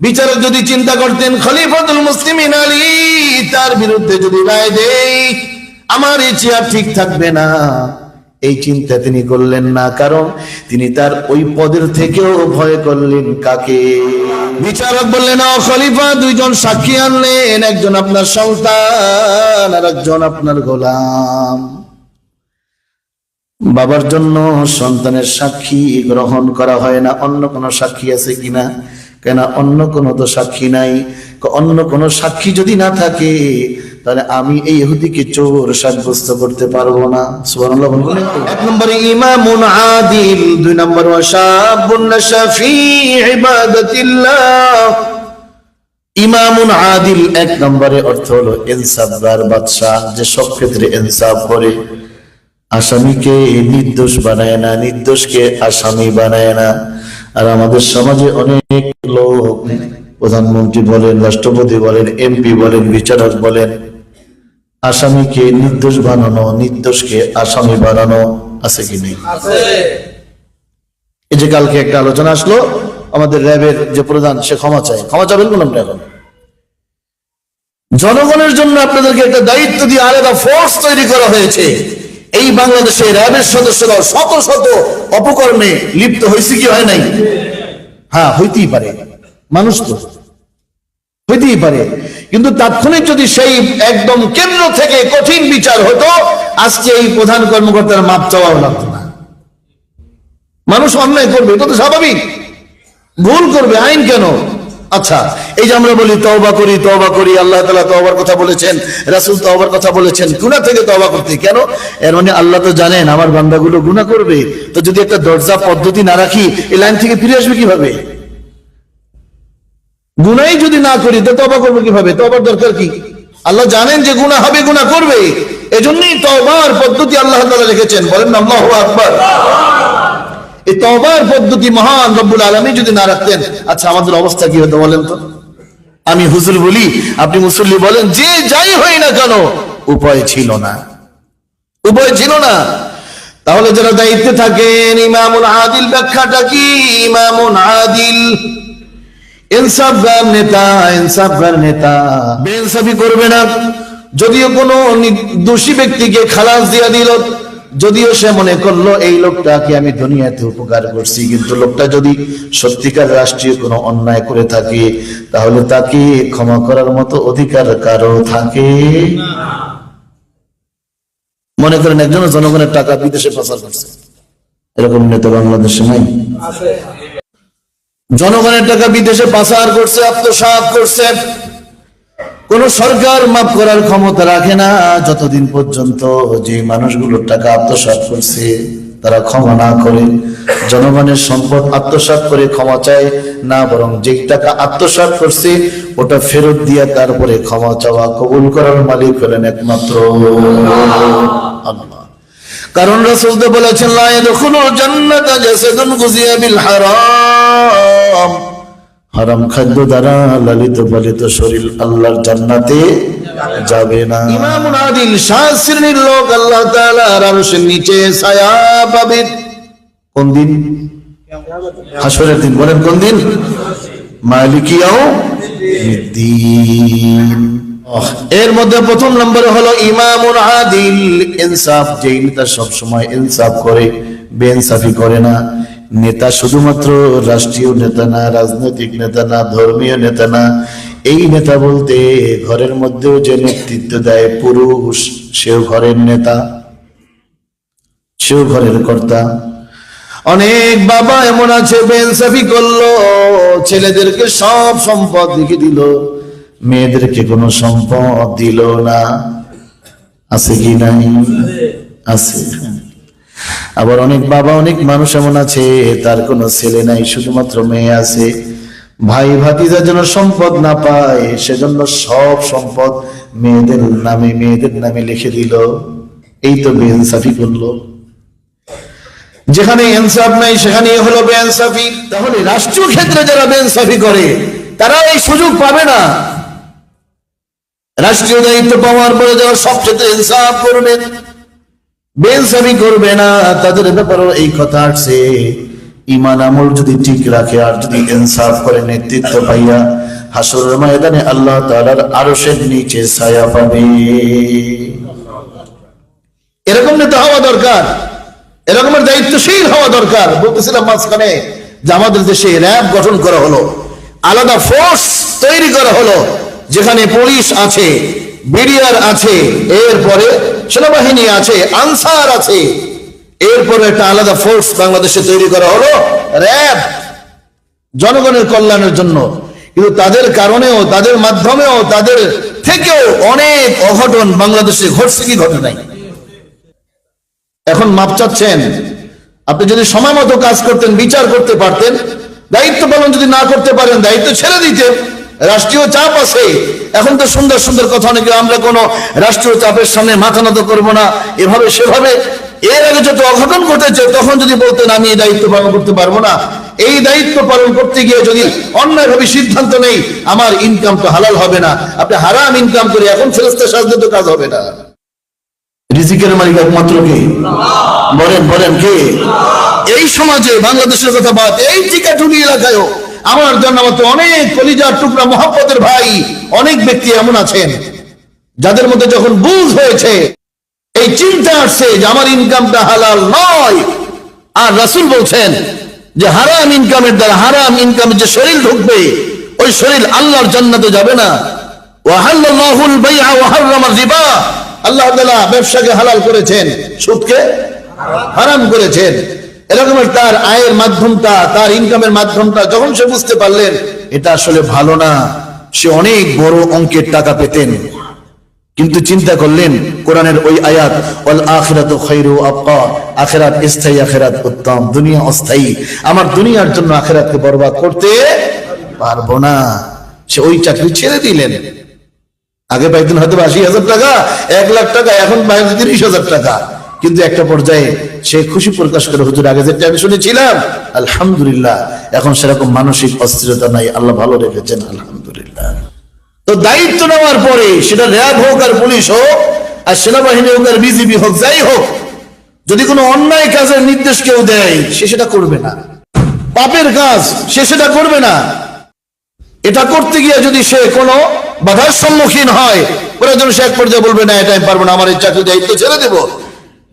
বিচারক যদি চিন্তা করতেন, খলিফাতুল মুসলিমিন আলী তার বিরুদ্ধে যদি রায় দেই আমার এই চেয়ার ঠিক থাকবে না। এই চিন্তা তিনি করলেন না, কারণ তিনি তার ওই পদের থেকেও ভয় করলেন কাকে? বিচারক বললেন খলিফা, দুইজন সাক্ষী আনলেন, একজন আপনার সন্তান আর একজন আপনার গোলাম। বাবার জন্য সন্তানের সাক্ষী গ্রহণ করা হয় না, অন্য কোনো সাক্ষী আছে কিনা? কেন অন্য কোনো তো সাক্ষী নাই। অন্য কোনো সাক্ষী যদি না থাকে, তাহলে আমি এই ইহুদিকে চোর, সাব্যস্ত করতে পারব না। ইমামুন আদিল এক নম্বরে অর্থ হলো ইনসাফগার বাদশাহ, যে সব ক্ষেত্রে ইনসাফ করে। আসামিকে নির্দোষ বানায় না, নির্দোষকে আসামি বানায় না। আর আমাদের সমাজে অনেক লোক প্রধানমন্ত্রী বলেন রাষ্ট্রপতি বলেন এমপি বলেন বিচারক বলেন আসামিকে নির্দোষ বানানো নির্দোষকে আসামি বানানো আছে কি নেই? এই যে কালকে একটা আলোচনা আসলো আমাদের র্যাবের যে প্রধান সে ক্ষমা চায়। ক্ষমা চাবেন বললাম এখন। জনগণের জন্য আপনাদেরকে একটা দায়িত্ব দিয়ে আলাদা ফোর্স তৈরি করা হয়েছে। এই বাংলাদেশে র্যাবের সদস্যরা শত শত অপকর্মে লিপ্ত হয়েছে কি হয় নাই? হ্যাঁ হইতেই পারে। মানুষ তো। হইতেই পারে। কিন্তু তাৎক্ষণিক যদি সেই একদম কেন্দ্র থেকে কঠিন বিচার হতো, আজকে এই প্রধান কর্মকর্তার মাপ চাওয়াও লাগতো না। মানুষ অন্যায় করবে, এটা তো স্বাভাবিক। ভুল করবে, আইন কেন? আচ্ছা এই যে আমরা বলি তওবা করি তওবা করি, আল্লাহ তাআলা তওবার কথা বলেছেন, রাসূল তওবার কথা বলেছেন, গুনাহ থেকে তওবা করতে। কেন? এর মানে আল্লাহ তো জানেন, আমার বান্দাগুলো গুনাহ করবে। তো যদি একটা দরজা পদ্ধতি না রাখি, এই লাইন থেকে ফিরে আসবে কীভাবে? গুনাই যদি না করি, তো তওবা করব কীভাবে? তওবার দরকার কি? আল্লাহ জানেন যে গুনাহ হবে, গুনাহ করবে। এজন্যই তওবার পদ্ধতি আল্লাহ তাআলা রেখেছেন। বলেন আল্লাহু আকবার। এই তবার পদ্ধতি মহান রব্বুল আলমী যদি না রাখতেন আচ্ছা আমাদের অবস্থা কি হতো বলেন তো? আমি হুজুর বলি, আপনি মুসল্লি বলেন, যে যাই হই না কেন, উপায় ছিল না। উপায় ছিল না। তাহলে যারা দায়িত্বে থাকেন, ইমামুল আদিল, ব্যাখ্যাটা কি? ইমামুল আদিল ইনসাফগার নেতা ইনসাফগার নেতা। বেইনসাফি করবে না। যদিও কোনো দোষী ব্যক্তিকে খালাস দিয়া দিল যদিও সে মনে করল এই লোকটাকে আমি দুনিয়াতে উপকার করছি কিন্তু লোকটা যদি সত্যিকার রাষ্ট্রীয় কোনো অন্যায় করে থাকে তাহলে তাকে ক্ষমা করার মতো অধিকার কারও থাকে? মনে করেন একজন জনগণের টাকা বিদেশে পাচার করছে। এরকম নেতা বাংলাদেশে নাই। জনগণের টাকা বিদেশে পাচার করছে আত্মসাৎ করছে। কোন সরকার মাফ করার ক্ষমতা রাখে না। যতদিন পর্যন্ত যে মানুষগুলোর টাকা আত্মসাৎ করছে, তারা ক্ষমা না করে, জনগণের সম্পদ আত্মসাৎ করে ক্ষমা চায় না, বরং যে টাকা আত্মসাৎ করছে, ওটা ফেরত দিয়ে তারপরে ক্ষমা চাওয়া কবুল করার মালিক হলেন একমাত্র কারণ রাসূল বলেছেন, লা ইয়াদখুলুল জান্নাতা জাসাদুন গুজিয়া বিল হারাম। হারাম খাদ্য দ্বারা লালিত পালিত শরীর আল্লাহর জান্নাতে যাবে না। ইমামুল আদিল শাহ শ্রেণির লোক আল্লাহ তাআলার আরশের নিচে ছায়া পাবে। কোন দিন? হাসরের দিন বলেন কোন দিন? মালিকিয়াও দিন। এর মধ্যে প্রথম নম্বরে হলো ইমামুল আদিল ইনসাফ যেই নেতা সবসময় ইনসাফ করে বেইনসাফি করে না। নেতা শুধুমাত্র রাষ্ট্রীয় নেতা না, রাজনৈতিক নেতা না, ধর্মীয় নেতা না, এই নেতা বলতে ঘরের মধ্যেও যে নেতৃত্ব দেয় পুরুষ, সেও ঘরের নেতা, সেও ঘরের কর্তা। অনেক বাবা এমন আছে বেনসাফি করল, ছেলেদেরকে সব সম্পদ লিখে দিল, মেয়েদেরকে কোনো সম্পদ দিল না। আছে কি নাই? আছে। আবার অনেক বাবা, অনেক মানুষ এমন আছে, তার কোনো ছেলে নাই, শুধুমাত্র মেয়ে আছে। ভাই ভাতিজা যেন সম্পদ না পায়, সেজন্য সব সম্পদ মেয়েদের নামে মেয়েদের নামে লিখে দিল। এই তো বেইনসাফি করল। যেখানে ইনসাফ নাই সেখানে হলো বেইনসাফি। তাহলে রাষ্ট্রীয় ক্ষেত্রে যারা বেইনসাফি করে, তারা এই সুযোগ পাবে না। রাষ্ট্রীয় দায়িত্ব পাওয়ার পরে যারা সব ক্ষেত্রে ইনসাফ করবে। বেইনসাফি করবে না, তাদের ব্যাপারে এই কথা আসছে। ইমান আমল যদি ঠিক রাখে আর যদি ইনসাফ করে নেতৃত্ব পাইয়া, হাসরের ময়দানে আল্লাহ তাআলার আরশের নিচে ছায়া পাবে। এরকম নেতা হওয়া দরকার, এরকমের দায়িত্বশীল হওয়া দরকার। বলতেছিলাম মাঝখানে যে আমাদের দেশে র্যাব গঠন করা হলো, আলাদা ফোর্স তৈরি করা হলো, যেখানে পুলিশ আছে, বিডিআর আছে, এরপরে সেনাবাহিনী আছে, আনসার আছে। এরপরে একটা আলাদা ফোর্স বাংলাদেশে তৈরি করা হলো, র্যাব। জনগণের কল্যাণের জন্য। কিন্তু তাদের কারণেও, তাদের মাধ্যমেও, তাদের থেকেও অনেক অঘটন বাংলাদেশে ঘটছে কি ঘটে নাই। এখন মাপ চাচ্ছেন, আপনি যদি সময় মতো কাজ করতেন, বিচার করতে পারতেন দায়িত্ব পালন যদি না করতে পারেন, দায়িত্ব ছেড়ে দিতেন রাষ্ট্রীয় চাপ আছে। এখন তো সুন্দর সুন্দর কথা, অনেক আমরা কোনো রাষ্ট্রীয় চাপের সামনে মাথা নত করব না। এভাবে সেভাবে এর আগে যত অঘটন ঘটেছে, তখন যদি বলতেন, আমি এই দায়িত্ব পালন করতে পারব না। এই দায়িত্ব পালন করতে গিয়ে যদি অন্যায়ভাবে সিদ্ধান্ত নেই, আমার ইনকাম তো হালাল হবে না। আপনি হারাম ইনকাম করে এখন ফেরস্তা সাজতে তো কাজ হবে না। রিজিকের মালিক একমাত্র কে? বলেন বলেন, কে? এই সমাজে বাংলাদেশের কথা বাদ, এই টিকাটুলি এলাকায়ও আমার জন্য মতো অনেক কলিজার টুকরা মহাব্বতের ভাই, অনেক ব্যক্তি এমন আছেন, যাদের মধ্যে যখন বুঝ হয়েছে, এই চিন্তা আসছে যে আমার ইনকামটা হালাল নয়। আর রাসূল বলছেন যে হারাম ইনকামের দ্বারা হারাম ইনকামের যে শরীর ঢুকবে, ওই শরীর আল্লাহর জান্নাতে যাবে না। আল্লাহ ব্যবসাকে হালাল করেছেন, সুদকে হারাম করেছেন। এরকমের তার আয়ের মাধ্যমটা, তার ইনকামের মাধ্যমটা, যখন সে বুঝতে পারলেন, এটা আসলে ভালো না। সে অনেক বড় অঙ্কের টাকা পেতেন। কিন্তু চিন্তা করলেন, কোরআনের ওই আয়াত ওয়াল আখিরাতু আখিরাত স্থায়ী, আখিরাত উত্তম, দুনিয়া অস্থায়ী। আমার দুনিয়ার জন্য আখিরাতকে বরবাদ করতে পারব না। সে ওই চাকরি ছেড়ে দিলেন। আগে পাইতেন হয়তো আশি হাজার টাকা, এক লাখ টাকা, এখন পাই তিরিশ হাজার টাকা। কিন্তু একটা পর্যায়ে সে খুশি প্রকাশ করে, হুজুর, আগে যেটা আমি শুনেছিলাম, আলহামদুলিল্লাহ, এখন সেরকম মানসিক অস্থিরতা নাই, আল্লাহ ভালো রেখেছেন, আলহামদুলিল্লাহ। তো দায়িত্ব নেওয়ার পরে সেটা র্যাব হোক আর পুলিশ হোক, আর সেনাবাহিনী হোক আর বিজিবি হোক, যাই হোক, যদি কোনো অন্যায় কাজের নির্দেশ কেউ দেয়, সে সেটা করবে না। পাপের কাজ, সে সেটা করবে না। এটা করতে গিয়ে যদি সে কোনো বাধার সম্মুখীন হয় ওরা যেন সে এক পর্যায়ে বলবে, না, এটা আমি পারব না, আমার এই চাকরি দায়িত্ব ছেড়ে দেবো।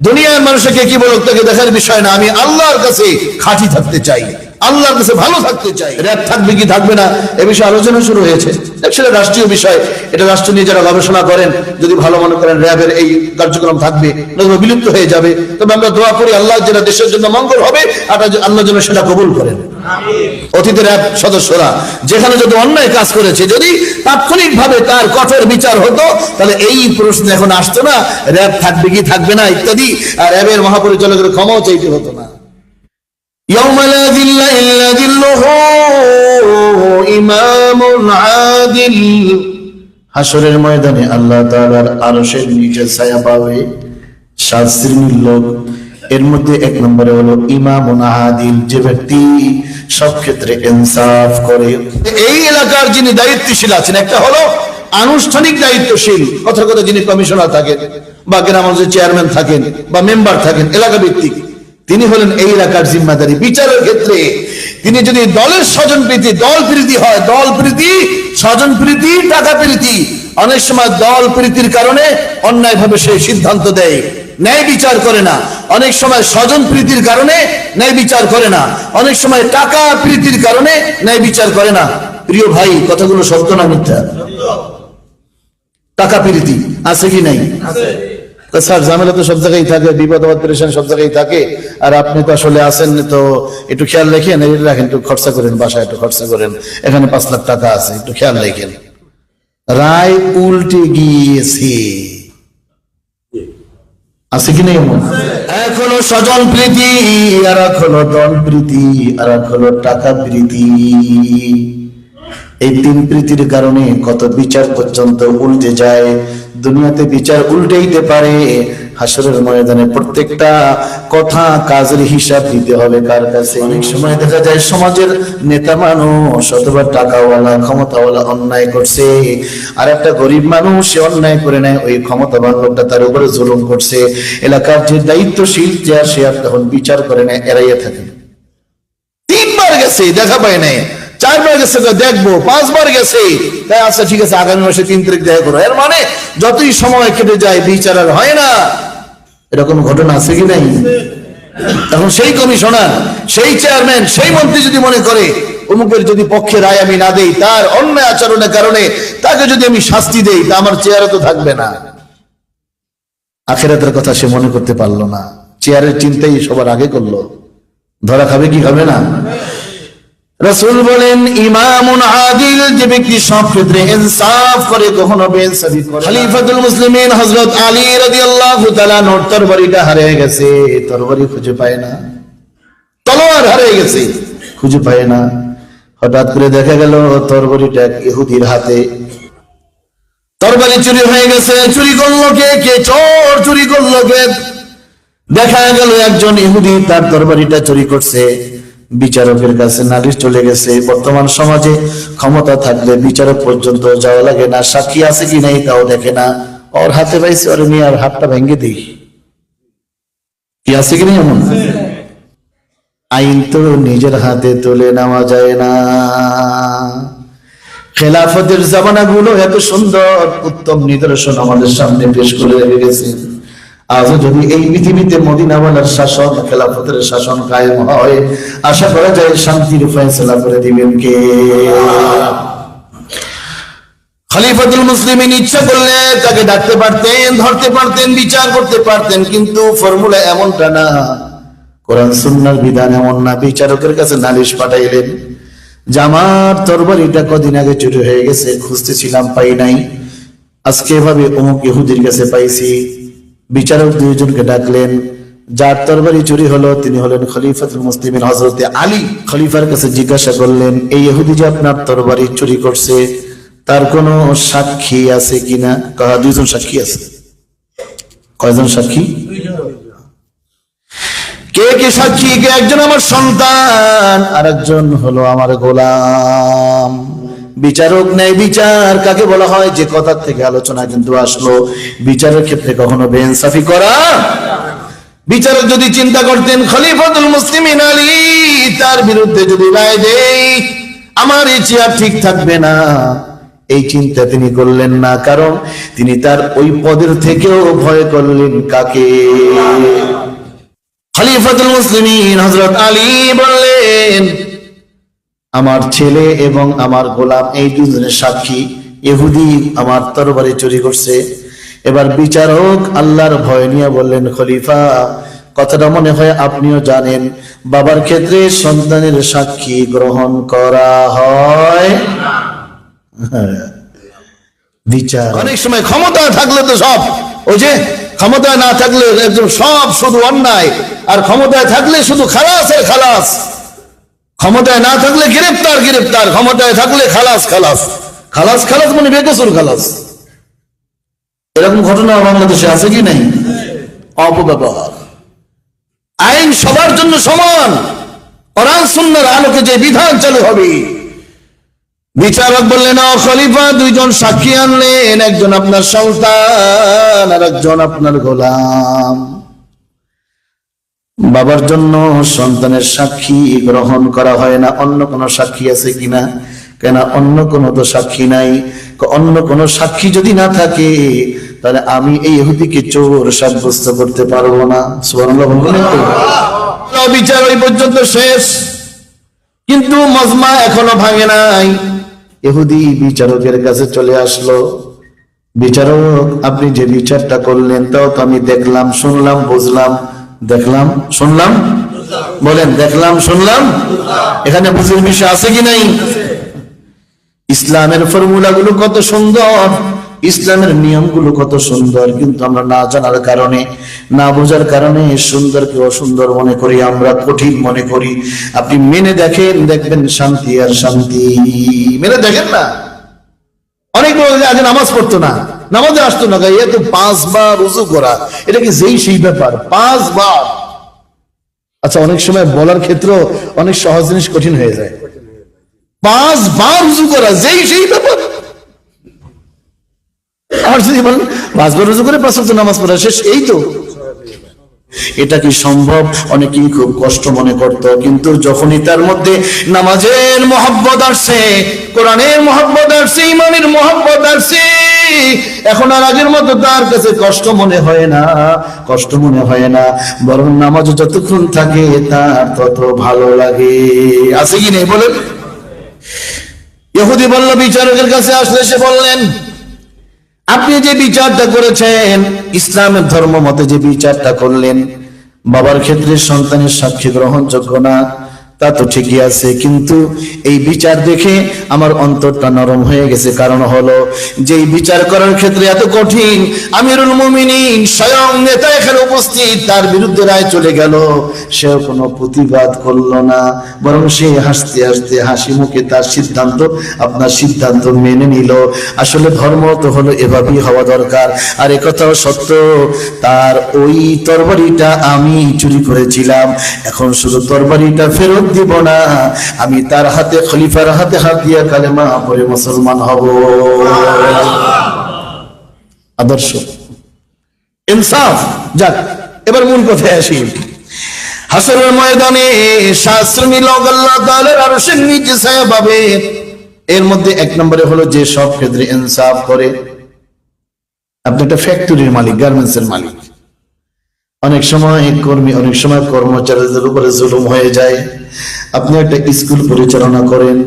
দুনিয়ার মানুষকে কি বলুক তাকে দেখার বিষয় না। আমি আল্লাহর কাছে খাঁটি থাকতে চাই। আল্লাহর কাছে ভালো থাকতে চাই। র্যাব থাকবে কি থাকবে না, এ বিষয়ে আলোচনা শুরু হয়েছে। সেটা রাষ্ট্রীয় বিষয়, এটা রাষ্ট্র নিয়ে যারা গবেষণা করেন, যদি ভালো মনে করেন র্যাবের এই কার্যক্রম থাকবে, নতুবা বিলুপ্ত হয়ে যাবে। তবে আমরা দোয়া করি আল্লাহ যেটা দেশের জন্য মঙ্গল হবে, আর আল্লাহ যেন সেটা কবুল করেন। অতীতের র্যাব সদস্যরা, যেখানে যদি অন্যায় কাজ করেছে, যদি তাৎক্ষণিক ভাবে তার কঠোর বিচার হতো, তাহলে এই প্রশ্ন এখন আসতো না, র্যাব থাকবে কি থাকবে না, ইত্যাদি। আর র্যাবের মহাপরিচালকের ক্ষমাও চাইতে হতো না। يوم لا ذل إلا ذله إمام عادل হাসরের ময়দানে আল্লাহ তাআলার আরশের নিচে ছায়া পাবে সাত শ্রেণীর লোক এর মধ্যে এক নম্বরে হলো ইমামুন আদিল যে ব্যক্তি সব ক্ষেত্রে ইনসাফ করে এই এলাকার যিনি দায়িত্বশীল আছেন একটা হলো আনুষ্ঠানিক দায়িত্বশীল কথা কথা যিনি কমিশনার থাকেন বা গ্রাম অঞ্চলের চেয়ারম্যান থাকেন বা মেম্বার থাকেন এলাকা ভিত্তিক তিনি হলেন এই এলাকার জিম্মাদারি। বিচারের ক্ষেত্রে তিনি যদি দলের স্বজন প্রীতি, দল প্রীতি হয়, দল প্রীতি, স্বজন প্রীতি, টাকা প্রীতি, অনেক সময় দল প্রীতির কারণে অন্যায়ভাবে সে সিদ্ধান্ত দেয়। ন্যায় বিচার করে না। অনেক সময় স্বজন প্রীতির কারণে ন্যায় বিচার করে না। অনেক সময় টাকা প্রীতির কারণে ন্যায় বিচার করে না। প্রিয় ভাই, কথাগুলো সত্য না মিথ্যা? টাকা প্রীতি, আছে কি নাই? তা স্যার, ঝামেলা তো সব জায়গায় থাকে, বিপদ আপদ, পেরেশান সব জায়গায় থাকে। আর আপনি তো আসলে আসেন তো একটু খেয়াল রেখেন, এই রাখেন, একটু খরচা করেন, বাসায় একটু খরচা করেন। এখানে পাঁচ লাখ টাকা আছে, একটু খেয়াল রেখেন। রায় উল্টে গিয়েছে। আছে কি নেই? এক স্বজন প্রীতি, আর হলো দল প্রীতি, আর হলো টাকা প্রীতি। এই তিন প্রীতির কারণে কত বিচার পর্যন্ত উল্টে যায় দুনিয়াতে বিচার উল্টেইতে পারে হাসরের ময়দানে প্রত্যেকটা কথা কাজের হিসাব দিতে হবে কার কাছে? অনেক সময় দেখা যায় সমাজের নেতা মানুষ অথবা টাকাওয়ালা, ক্ষমতাওয়ালা অন্যায় করছে, আর একটা গরিব মানুষ সে অন্যায় করে নেয়, ওই ক্ষমতাবান লোকটা তার উপরে জুলুম করছে। এলাকার যে দায়িত্বশীল, যে সে আর তখন বিচার করে নেয়, এড়াইয়ে থাকে। তিনবার গেছে, দেখা পায় নাই। চারবার গেছে তো দেখব, পাঁচবার গেছে। তাই আচ্ছা ঠিক আছে, আগামী মাসে তিন তারিখ দেখা করো। এর মানে যতই সময় কেটে যায়, বিচার আর হয় না। এরকম ঘটনা আছে কি নাই? এখন সেই কমিশনার, সেই চেয়ারম্যান, সেই মন্ত্রী যদি মনে করে, অমুকের যদি পক্ষে রায় আমি না দেই, তার অন্যায় আচরণের কারণে তাকে যদি আমি শাস্তি দেই, তা আমার চেয়ারে তো থাকবে না। আখেরাতের কথা সে মনে করতে পারল না। চেয়ারের চিন্তাই সবার আগে করল। ধরা খাবে কি খাবে না? রসুল বলেন, ইমামুন আদিল, যে ব্যক্তি সব ক্ষেত্রে ইনসাফ করে, কখনো বেইনসাফি করে খলিফাতুল মুসলিমিন হযরত আলী রাদিয়াল্লাহু তাআলা নোট তরবারিটা হারিয়ে গেছে, তরবারি খুঁজে পায় না। তলোয়ার হারিয়ে গেছে, খুঁজে পায় না। হঠাৎ করে দেখা গেল, তরবারিটা ইহুদির হাতে। তরবারি চুরি হয়ে গেছে, চুরি করল কে? কে চোর চুরি করল কে? দেখা গেল একজন ইহুদি, তার তরবারিটা চুরি করছে। বিচারকের কাছে নালিশ চলে গেছে, বর্তমান সমাজে ক্ষমতা থাকলে বিচারক পর্যন্ত যাওয়া লাগে না, সাক্ষী আছে কি নাই তাও দেখে না। ওর হাতে পাইছে, ওর নিয়ে আর হাতটা ভেঙে দিই। কি আছে কি নেই এমন? আইন তো নিজের হাতে তুলে নেওয়া যায় না। খেলাফতের জামানা গুলো এত সুন্দর, উত্তম নিদর্শন আমাদের সামনে পেশ করে রেখে গেছেন আজও যদি এই পৃথিবীতে মদিনাওয়ালার শাসন, খেলাফতের শাসন কায়েম হয়, আশা করা যায় শান্তির ফয়সলা করে দিবেন কে? খলিফাতুল মুসলিমিন ইচ্ছা করলে তাকে ডাকতে পারতেন, ধরতে পারতেন, বিচার করতে পারতেন, কিন্তু ফর্মুলা এমনটা না। কোরআন সুন্নার বিধান এমন না। বিচারকের কাছে নালিশ পাঠাইলেন যে আমার তরবারিটা কদিন আগে চুরি হয়ে গেছে, খুঁজতেছিলাম, পাই নাই। আজকে এভাবে অমুক ইহুদির কাছে পাইছি। বিচারক দুইজনকে ডাকলেন, যার তরবারি চুরি হলো, তিনি হলেন খলিফাতুল মুসলিমিন হজরতে আলী। খলিফার কাছে জিজ্ঞাসা করলেন, এই ইহুদি যে আপনার তরবারি চুরি করছে, তার কোনো সাক্ষী আছে কিনা? কহা দুইজন সাক্ষী আছে। কয়জন সাক্ষী? কে কে সাক্ষী? কে একজন আমার সন্তান? আর একজন হলো আমার গোলাম। বিচারক নেই বিচার, কাকে বলা হয়? যে কথার থেকে আলোচনা কিন্তু আসলো, বিচারের ক্ষেত্রে কখনো বেইনসাফি করা। বিচারক যদি চিন্তা করতেন, খলিফাতুল মুসলিমিন আলী, তার বিরুদ্ধে যদি রায় দেই, আমার এই চেয়ার ঠিক থাকবে না। এই চিন্তা তিনি করলেন না, কারণ তিনি তার ওই পদের থেকেও ভয় করলেন কাকে? খলিফাতুল মুসলিমিন হযরত আলী বললেন আমার ছেলে এবং আমার গোলাম এই দুজনের সাক্ষী। এহুদি আমার তরবারি চুরি করছে। এবার বিচারক আল্লাহর ভয় নিয়ে বললেন খলিফা, কথাটা মনে হয় আপনিও জানেন। বাবার ক্ষেত্রে সন্তানের সাক্ষী গ্রহণ করা হয়। বিচার। অনেক সময় ক্ষমতা থাকলে তো সব ওই যে ক্ষমতায় না থাকলে একদম সব শুধু অন্যায়, আর ক্ষমতায় থাকলে শুধু খালাস আর খালাস। ক্ষমতায় না থাকলে গ্রেপ্তার গ্রেপ্তার। ক্ষমতায় থাকলে খালাস খালাস। খালাস খালাস মানে বেকসুর খালাস। এরকম ঘটনা বাংলাদেশে আছে কি নাই? অপব্যবহার। আইন সবার জন্য সমান। কোরআন সুন্নাহর আলোকে যে বিধান চালু হবে। বিচারক বললেন খলিফা, দুইজন সাক্ষী আনলেন। একজন আপনার সন্তান আর একজন আপনার গোলাম। বাবার জন্য সন্তানের সাক্ষী গ্রহণ করা হয় না। অন্য কোন সাক্ষী আছে কিনা? কেন অন্য কোন তো সাক্ষী নাই। অন্য কোন সাক্ষী যদি না থাকে তাহলে আমি এই ইহুদিকে চোর সাব্যস্ত করতে পারব না। বিচার ওই পর্যন্ত শেষ। কিন্তু মজমা এখনও ভাঙে নাই। এহুদি বিচারকের কাছে চলে আসলো। বিচারক আপনি যে বিচারটা করলেন তাও তো আমি দেখলাম শুনলাম বুঝলাম। দেখলাম, শুনলাম? বলেন, দেখলাম, শুনলাম? এখানে বুঝির বিষয় আছে কি নাই? ইসলামের ফর্মুলা গুলো কত সুন্দর, ইসলামের নিয়মগুলো কত সুন্দর, কিন্তু আমরা না জানার কারণে, না বোঝার কারণে সুন্দরকে অসুন্দর মনে করি, আমরা কঠিন মনে করি। আপনি মেনে দেখেন, দেখবেন শান্তি আর শান্তি। মেনে দেখেন না? অনেক লোক আগে নামাজ পড়তো না। নামাজে আসতো না এ তো পাঁচবার রুজু করা, এটা কি যেই সেই ব্যাপার? পাঁচবার। আচ্ছা অনেক সময় বলার ক্ষেত্র অনেক সহজ জিনিস কঠিন হয়ে যায়। পাঁচবার রুজু করা, যেই সেই ব্যাপার। আর যদি বলেন, পাঁচবার রুজু করে, পাঁচ নামাজ পড়া, শেষ, এই তো। এটা কি সম্ভব? অনেকেই খুব কষ্ট মনে করত, কিন্তু যখনই তার মধ্যে নামাজের মহব্বত আসছে কোরআনের মহব্বত আসছে ইমানের মহব্বত আসছে এখন আর আগের মতো তার কাছে কষ্ট মনে হয় না, কষ্ট মনে হয় না, বরং নামাজ যতক্ষণ থাকে তার তত ভালো লাগে। আছে কি নেই বলেন? ইহুদি বলল বিচারকের কাছে আসলে সে বললেন আপনি যে বিচারটা করেছেন, ইসলামের ধর্ম মতে যে বিচারটা করলেন, বাবার ক্ষেত্রে সন্তানের সাক্ষী গ্রহণযোগ্য না তা তো ঠিকই আছে, কিন্তু এই বিচার দেখে আমার অন্তরটা নরম হয়ে গেছে। কারণ হলো যে বিচার করার ক্ষেত্রে এত কঠিন, আমিরুল মুমিনিন স্বয়ং নেতা এখানে উপস্থিত, তার বিরুদ্ধে রায় চলে গেল। সে কোনো প্রতিবাদ করল না, বরং সে হাসতে হাসতে হাসি মুখে তার সিদ্ধান্ত, আপনার সিদ্ধান্ত মেনে নিল। আসলে ধর্ম তো হলো এভাবেই হওয়া দরকার। আর কথাও সত্য, তার ওই তরবারিটা আমি চুরি করেছিলাম। এখন শুধু তরবারিটা ফেরত দিব না। আমি তার হাতে, খলিফার হাতে হাত দিয়া কালেমা পরে মুসলমান হব। আদর্শ। ইনসাফ। যাক, এবার মূল কথায় আসি। হাসরের ময়দানে শাস্ত্রী লোক আল্লাহ তাআলার আরশের নিচে ছায়া পাবে। এর মধ্যে এক নম্বরে হলো যে সব ক্ষেত্রে ইনসাফ করে। আপনি একটা ফ্যাক্টরির মালিক গার্মেন্টস এর মালিক। অনেক সময় কর্মী, অনেক সময় কর্মচারীদের উপরে জুলুম হয়ে যায়। আপনি একটা স্কুল পরিচালনা করেন।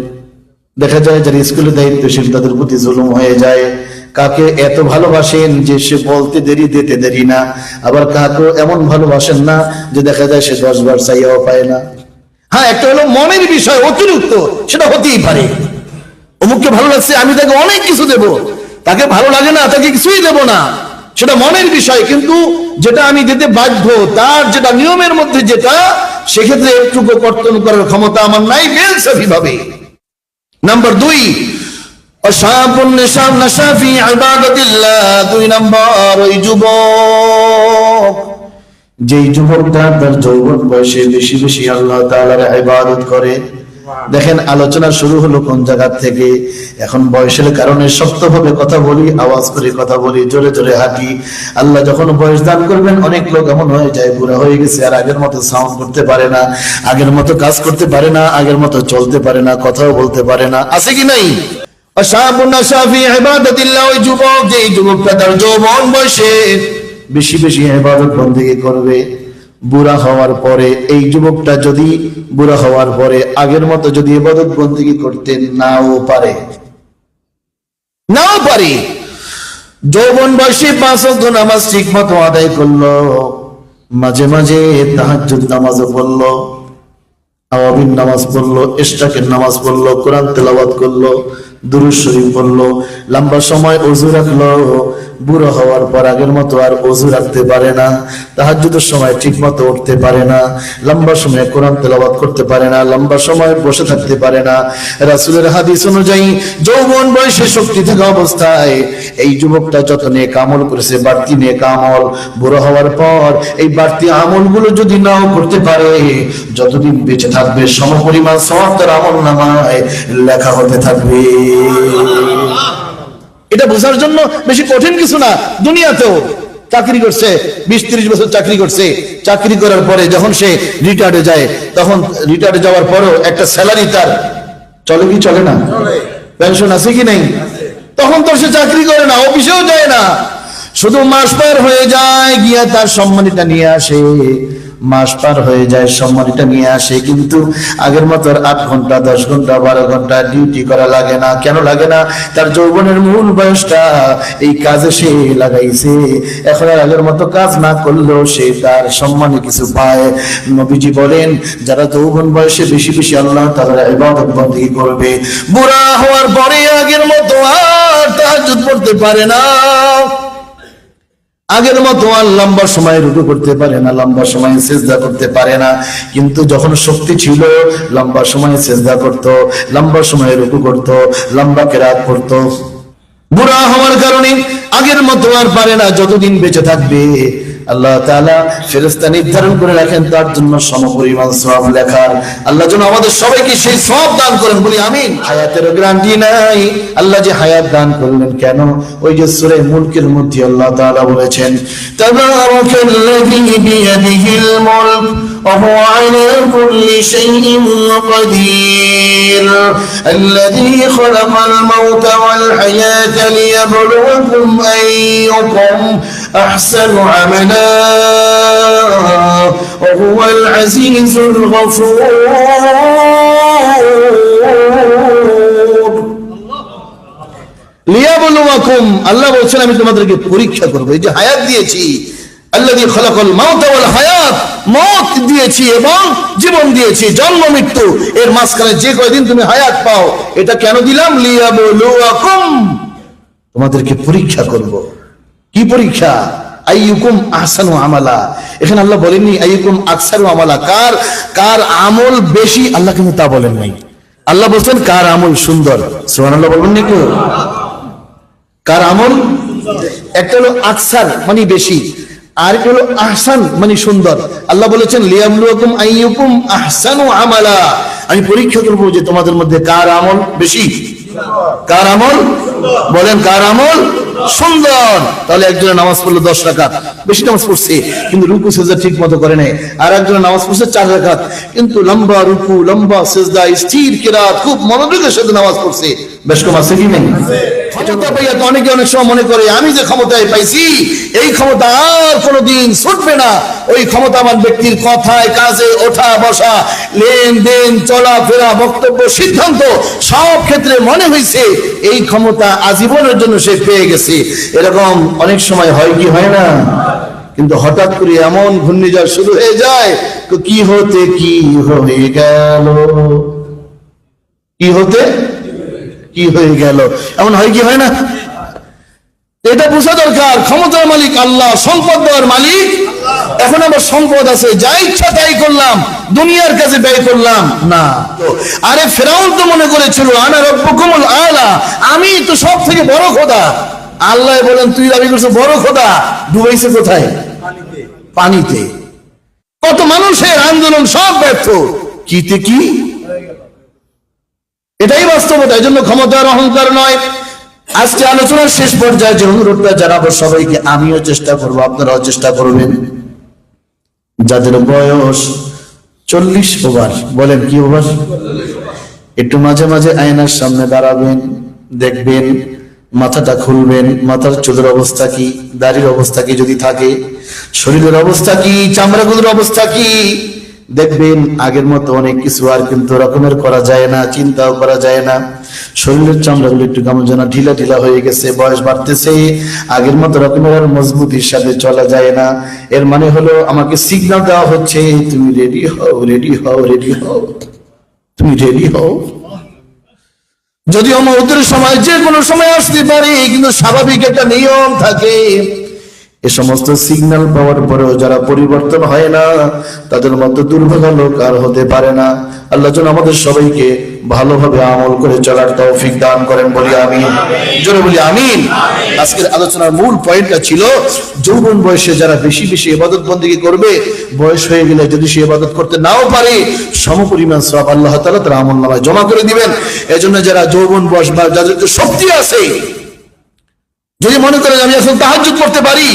দেখা যায় যারা স্কুলে দায়িত্বশীল, তাদের প্রতি জুলুম হয়ে যায়। কাকে এত ভালোবাসেন যে সে বলতে দেরি, দিতে দেরি না। আবার কাকে এমন ভালোবাসেন না যে দেখা যায় সে দশ বার চাইয়াও পায় না। হ্যাঁ একটা হলো মনের বিষয়, অতিরিক্ত। সেটা হতেই পারে। অমুককে ভালো লাগছে, আমি তাকে অনেক কিছু দেব। তাকে ভালো লাগে না, তাকে কিছুই দেব না। সেটা মনের বিষয়, কিন্তু যেটা আমি দিতে বাধ্য, তার যেটা নিয়মের মধ্যে যেটা, সেক্ষেত্রে একটুকু কর্তন করার ক্ষমতা আমার নাই বেলসাফি ভাবে নাম্বার দুই দুই ওই যেই যুবকটা তার যৌবন বয়সে বেশি বেশি আল্লাহ তাআলার ইবাদত করে দেখেন, আলোচনা শুরু হলো কোন জায়গা থেকে? এখন বয়সের কারণে শক্তভাবে কথা বলি, আওয়াজ করে কথা বলি, জোরে জোরে হাঁটি। আল্লাহ যখন বয়স দান করবেন, অনেক লোক এমন হয়ে যায়, বুড়া হয়ে গেছে, আর আগের মতো সাউন্ড করতে পারে না, আগের মতো কাজ করতে পারে না, আগের মতো চলতে পারে না, কথাও বলতে পারে না। আছে কি নাই? যুবক যে যুবকটা তার যৌবন বয়সে বেশি বেশি ইবাদত বন্দেগী করবে। বুড়া হওয়ার পরে, এই যুবকটা যদি বুড়া হওয়ার পরে আগের মতো যদি ইবাদত বন্দেগী করতে নাও পারে। নাও পারে। যৌবন বয়সে পাঁচ নামাজ ঠিক মতো আদায় করল। মাঝে মাঝে তাহাজ্জুদ নামাজও পড়ল আওয়াবিন নামাজ পড়ল, ইশরাকের নামাজ পড়ল, কোরআন তেলাওয়াত করল, দুরুদ শরীফ পড়ল, লম্বা সময় অজু রাখল বুড়ো হওয়ার পর আগের মতো আর অজু রাখতে পারে না, তাহাজ্জুদের সময় ঠিক মতো উঠতে পারে না, লম্বা সময় কোরআন তেলাওয়াত করতে পারে না, লম্বা সময় বসে থাকতে পারে না। রাসূলের হাদিস অনুযায়ী, যৌবন বয়সে শক্তি থাকা অবস্থায় এই যুবকটা যত নিয়ে কামল করেছে, বাড়তি নিয়ে কামল বুড়ো হওয়ার পর এই বাড়তি আমলগুলো যদি নাও করতে পারে, যতদিন বেঁচে থাকবে, সমপরিমাণ সব তার আমল নামায় লেখা হতে থাকবে। এটা বোঝার জন্য বেশি কঠিন কিছু না। দুনিয়াতেও চাকরি করছে বিশ ত্রিশ বছর চাকরি করছে। চাকরি করার পরে যখন সে রিটায়ার্ডে যায় তখন রিটায়ার্ডে যাওয়ার পরও একটা স্যালারি তার চলে কি চলে না? পেনশন আছে কি নেই? তখন তো সে চাকরি করে না অফিসেও যায় না। শুধু মাস পার হয়ে যায় গিয়া তার সম্মানিটা নিয়ে আসে। মাস পার হয়ে যায় সম্মানিটা নিয়ে আসে। কিন্তু আগের মতো আট ঘণ্টা, দশ ঘণ্টা, বারো ঘণ্টা ডিউটি করা লাগে না। কেন লাগে না? তার যৌবনের মূল বয়সটা এই কাজে সে লাগাইছে। এখন আর আগের মতো কাজ না করলেও সে তার সম্মানে কিছু পায়। নবীজি বলেন, যারা যৌবন বয়সে বেশি বেশি আল্লাহ তারা ইবাদত বন্দী করবে, বুড়া হওয়ার পরে আগের মতো আর তাহাজ্জুদ পড়তে পারে না। আগের মতো আর লম্বা সময় রুকু করতে পারে না, লম্বা সময় সেজদা করতে পারে না। কিন্তু যখন শক্তি ছিল, লম্বা সময় সেজদা করত, লম্বা সময় রুকু করত, লম্বা কেরাত করত। বুড়া হওয়ার কারণে আগের মতো আর পারে না, যতদিন বেঁচে থাকবে আল্লাহ তাআলা ফেরেশতা নির্ধারণ করে রাখেন তার জন্য সমপরিমাণ সওয়াব লেখার আল্লাহ যেন আমাদের সবাইকে সেই সওয়াব দান করেন বলি আমিন হায়াতের গ্যারান্টি নাই আল্লাহ যে হায়াত দান করলেন কেন ওই যে সূরা মুলকের মধ্যে আল্লাহ তাআলা বলেছেন তাবারাকাল্লাযী বিয়াদিহিল মুলক وهو على كل شيء قدير الذي خلق الموت والحياة ليبلوكم أيكم أحسن عملا وهو العزيز الغفور লিয়াবলুয়াকুম আল্লাহ বলছেন আমি তোমাদেরকে পরীক্ষা করব এই যে হায়াত দিয়েছি আল্লাযী খালাকাল মাউতা ওয়াল হায়াত মত দিয়েছি এবং জীবন দিয়েছি জন্ম মৃত্যু এর মাঝখানে যে কয়দিন তুমি হায়াত পাও এটা কেন দিলাম লিয়াবলুয়াকুম তোমাদেরকে পরীক্ষা করব কি পরীক্ষা? আহসানু আমালা। এখানে আল্লাহ বলেননি, আইয়ুকুম আকসারু আমালা। কার কার আমল বেশি? আল্লাহ কিন্তু তা বলেন নাই। আল্লাহ বলছেন, কার আমল সুন্দর? সুবহানাল্লাহ বলবেন নাকি? কার আমল? একটা হলো আকসার মানে বেশি। আর একটা হলো আহসান মানে সুন্দর। আল্লাহ বলেছেন লিয়াবলুকুম আইয়ুকুম আহসানু আমালা। আমি পরীক্ষা করব যে তোমাদের মধ্যে কার আমল বেশি? কার আমল? বলেন, কার আমল? সুন্দর। তাহলে একজনের নামাজ পড়ল দশ রাখাত বেশি নামাজ পড়ছে, কিন্তু রুকু সেজদা ঠিক মতো করে নেই। আর একজনের নামাজ পড়ছে চার রাখাত কিন্তু লম্বা রুকু, লম্বা সেজদা, স্থির কেরাত, খুব মনোযোগের সাথে নামাজ পড়ছে। বেশ কম আছে কি নেই? ক্ষমতা পাইয়া তো অনেকে অনেক সময় মনে করে আমি যে ক্ষমতায় পাইছি এই ক্ষমতা আর কোনোদিন ছুটবে না। ওই ক্ষমতাবান ব্যক্তির কথায় কাজে ওঠা বসা লেনদেন চলাফেরা বক্তব্য সিদ্ধান্ত সব ক্ষেত্রে মনে হয়েছে এই ক্ষমতা আজীবনের জন্য সে পেয়ে গেছে। এরকম অনেক সময় হয় কি হয় না? কিন্তু হঠাৎ করে এমন ঘূর্ণিঝড় শুরু হয়ে যায় তো কি হতে কি হয়ে গেল? কি হতে? কি হয়ে গেল? এমন হয় কি হয় না? এটা বোঝা দরকার, ক্ষমতার মালিক আল্লাহ, সম্পদ দেওয়ার মালিক। এখন আমার সম্পদ আছে, যা ইচ্ছা তাই করলাম, দুনিয়ার কাছে ব্যয় করলাম। না। আরে ফেরাউন তো মনে করেছিল, আনা রব্বকুমুল আলা আমি তো সব থেকে বড় খোদা। আল্লাহ বলেন, তুই দাবি করছ, বড় খোদা ডুবাইছে কোথায়? পানিতে। কত মানুষের আন্দোলন সব ব্যর্থ। কিতে কি? এটাই বাস্তবতা এই জন্য ক্ষমতার অহংকার নয়। আজকে আলোচনার শেষ পর্যায়ে যে অনুরোধটা জানাব সবাইকে, আমিও চেষ্টা করব, আপনারাও চেষ্টা করবেন। যাদের বয়স চল্লিশ ওভার, বলেন কি ওভার? একটু মাঝে মাঝে আয়নার সামনে দাঁড়াবেন, দেখবেন, মাথাটা খুলবেন, মাথার চুলের অবস্থা কি, দাড়ির অবস্থা কি যদি থাকে, শরীরের অবস্থা কি, চামড়াগুলোর অবস্থা কি দেখবেন আগের মতো অনেক কিছু আর কিন্তু রকমের করা যায় না, চিন্তাও করা যায় না। শরীরের চামড়াগুলো একটু কেমন যেন ঢিলা ঢিলা হয়ে গেছে, বয়স বাড়তেছে, আগের মতো রকমের আর মজবুতির সাথে চলা যায় না। এর মানে হলো আমাকে সিগনাল দেওয়া হচ্ছে, তুমি রেডি হও রেডি হও রেডি হও। তুমি রেডি হও। যদিও মৌতের সময় যে কোনো সময় আসতে পারে, কিন্তু স্বাভাবিক একটা নিয়ম থাকে। এ সমস্ত সিগন্যাল পাওয়ার পরেও যারা পরিবর্তন হয় না, তাদের মধ্যে দুর্ভাগ্য লোক আর হতে পারে না। আল্লাহ যেন আমাদের সবাইকে ভালোভাবে আমল করে চলার তৌফিক দান করেন, বলি আমি জোরে বলি আমিন। আজকের আলোচনার মূল পয়েন্টটা ছিল, যৌবন বয়সে যারা বেশি বেশি ইবাদত বন্দিকে করবে, বয়স হয়ে গেলে যদি সে ইবাদত করতে নাও পারে, সমপরিমাণ সব আল্লাহ তাআলা তার আমল নামায় জমা করে দিবেন। এজন্য যারা যৌবন বয়স বা যাদের শক্তি আছে যদি মনে করেন আমি এখন তাহাজ্জুদ করতে পারি,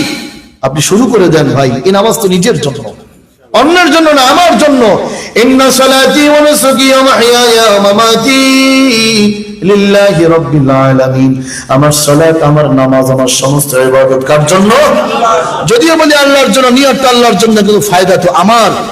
আপনি শুরু করে দেন ভাই, এই নামাজ তো নিজের জন্য, অন্যের জন্য না, আমার জন্য। আমার সালাত, আমার নামাজ, আমার সমস্ত ইবাদত কার জন্য? যদিও বলি আল্লাহর জন্য নিয়ত আল্লাহর জন্য, কিন্তু ফায়দা তো আমার।